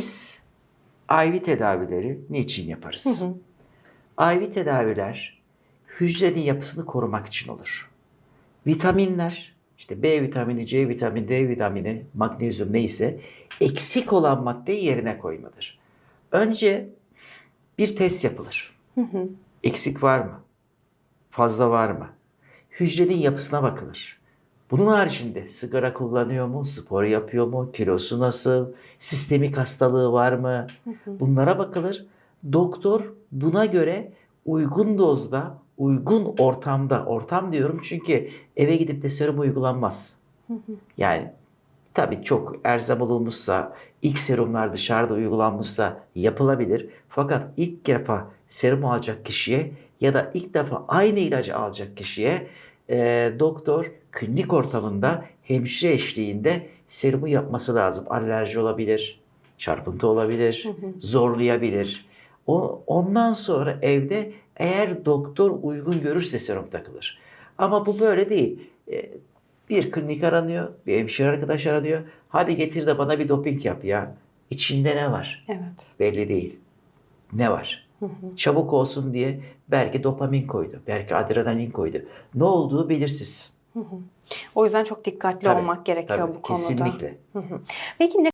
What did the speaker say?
Biz IV tedavileri niçin yaparız? Hı hı. IV tedaviler hücrenin yapısını korumak için olur. Vitaminler, işte B vitamini, C vitamini, D vitamini, magnezyum neyse eksik olan maddeyi yerine koymadır. Önce bir test yapılır. Hı hı. Eksik var mı? Fazla var mı? Hücrenin yapısına bakılır. Bunun haricinde sigara kullanıyor mu? Spor yapıyor mu? Kilosu nasıl? Sistemik hastalığı var mı? Bunlara bakılır. Doktor buna göre uygun dozda, uygun ortamda, ortam diyorum çünkü eve gidip de serum uygulanmaz. Yani tabii çok erzem olunmuşsa, ilk serumlar dışarıda uygulanmışsa yapılabilir. Fakat ilk defa serum alacak kişiye ya da ilk defa aynı ilacı alacak kişiye e, doktor klinik ortamında hemşire eşliğinde serumu yapması lazım. Alerji olabilir, çarpıntı olabilir, zorlayabilir. O, ondan sonra evde eğer doktor uygun görürse serum takılır. Ama bu böyle değil. E, bir klinik aranıyor, bir hemşire arkadaş aranıyor. Hadi getir de bana bir doping yap ya. İçinde ne var? Evet. Belli değil. Ne var? Çabuk olsun diye belki dopamin koydu, belki adrenalin koydu. Ne olduğu belirsiz. O yüzden çok dikkatli Tabii, olmak gerekiyor Tabii, bu konuda. Kesinlikle. Peki ne